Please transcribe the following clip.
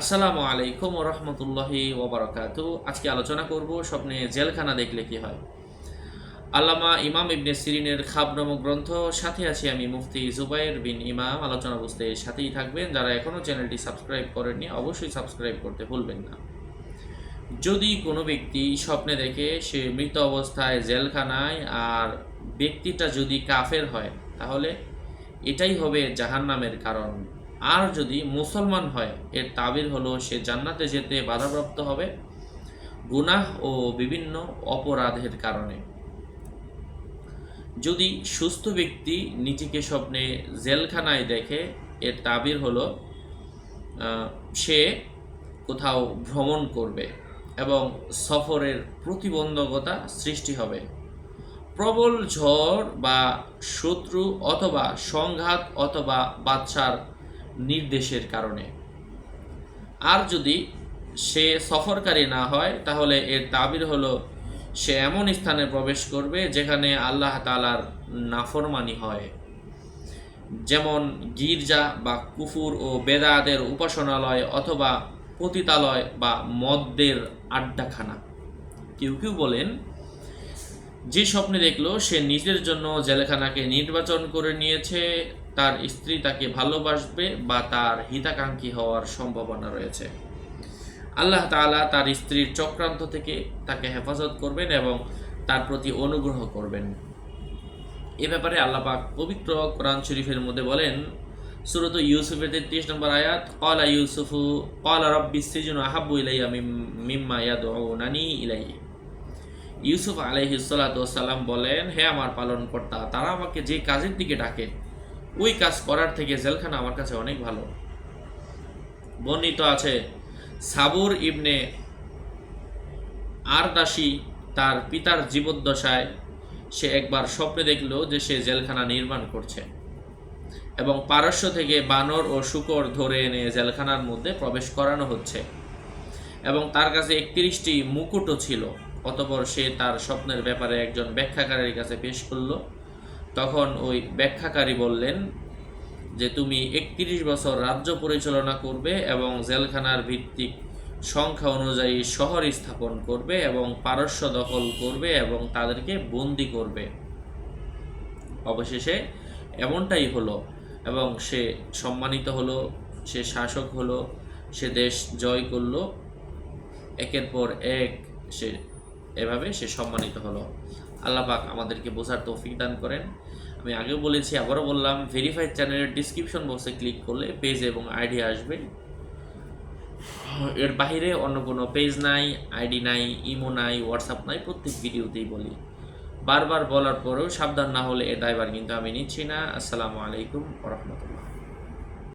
আসসালামু আলাইকুম রহমতুল্লাহি ওবরাকাত আজকে আলোচনা করব স্বপ্নে জেলখানা দেখলে কি হয়। আল্লামা ইমাম ইবনে সিরিনের খাব নামক গ্রন্থ, সাথে আছি আমি মুফতি জুবাইর বিন ইমাম। আলোচনা বুঝতে সাথেই থাকবেন। যারা এখনও চ্যানেলটি সাবস্ক্রাইব করেননি, অবশ্যই সাবস্ক্রাইব করতে ভুলবেন না। যদি কোনো ব্যক্তি স্বপ্নে দেখে সে মৃত অবস্থায় জেলখানায় আর ব্যক্তিটা যদি কাফের হয়, তাহলে এটাই হবে জাহান্নামের কারণ। আর যদি মুসলমান হয়, এর তাবির হলো সে জান্নাতে যেতে বাধাপ্রাপ্ত হবে, গুনাহ ও বিভিন্ন অপরাধের কারণে। যদি সুস্থ ব্যক্তি নিজেকে স্বপ্নে জেলখানায় দেখে, এর তাবির হলো সে কোথাও ভ্রমণ করবে এবং সফরের প্রতিবন্ধকতা সৃষ্টি হবে। প্রবল ঝড় বা শত্রু অথবা সংঘাত অথবা বাদশার নির্দেশের কারণে। আর যদি সে সফরকারী না হয়, তাহলে এর তাবির হলো সে এমন স্থানে প্রবেশ করবে যেখানে আল্লাহ তালার নাফরমানি হয়। যেমন গির্জা বা কুফুর ও বেদাদের উপাসনালয় অথবা পতিতালয় বা মদ্যের আড্ডাখানা। কেউ কেউ বলেন, যে স্বপ্নে দেখল, সে নিজের জন্য জেলখানাকে নির্বাচন করে নিয়েছে তার স্ত্রী তাকে ভালোবাসবে বা তার হিতাকাঙ্ক্ষী হওয়ার সম্ভাবনা রয়েছে। আল্লাহ তাআলা তার স্ত্রীর চক্রান্ত থেকে তাকে হেফাজত করবেন এবং তার প্রতি অনুগ্রহ করবেন। এ ব্যাপারে আল্লাহ পাক পবিত্র কোরআন শরীফের মধ্যে বলেন, সুরত ইউসুফের তেত্রিশ নম্বর আয়াত কলা ইউসুফু কলা রব্বি সিজুন আহাবু ইলাইয়া মিম- মিম্মা ইয়াদউনানি ইলাইহি। ইউসুফ আলহিসাল্লাম বলেন, হে আমার পালনকর্তা, তারা আমাকে যে কাজের দিকে ডাকে ওই কাজ করার থেকে জেলখানা আমার কাছে অনেক ভালো। বর্ণিত আছে, সাবুর ইবনে আরদাসি তার পিতার জীবদ্দশায় সে একবার স্বপ্নে দেখল যে সে জেলখানা নির্মাণ করছে এবং পারস্য থেকে বানর ও শুকর ধরে এনে জেলখানার মধ্যে প্রবেশ করানো হচ্ছে এবং তার কাছে একত্রিশটি মুকুটও ছিল। অতপর সে তার স্বপ্নের ব্যাপারে একজন ব্যাখ্যাকারের কাছে পেশ করল তখন ওই ব্যাখ্যাকারী বললেন যে তুমি একত্রিশ বছর রাজ্য পরিচালনা করবে এবং জেলখানার ভিত্তিক সংখ্যা অনুযায়ী শহর স্থাপন করবে এবং পারস্য দখল করবে এবং তাদেরকে বন্দি করবে। অবশেষে এমনটাই হলো এবং সে সম্মানিত হলো, সে শাসক হলো, সে দেশ জয় করল। একের পর এক সে, এভাবে সে সম্মানিত হলো। আল্লাহ পাক আমাদেরকে বোঝার তৌফিক দান করেন। আমি আগেও বলেছি, আবারও বললাম ভেরিফাইড চ্যানেলের ডিসক্রিপশন বক্সে ক্লিক করলে পেজ এবং আইডি আসবে। এর বাইরে অন্য কোনো পেজ নাই আইডি নাই ইমো নাই হোয়াটসঅ্যাপ নাই, প্রত্যেক ভিডিওতেই বলি। বারবার বলার পরেও সাবধান না হলে এ দায়বার কিন্তু আমি নিচ্ছি না। আসসালামু আলাইকুম রহমতুল্লাহ।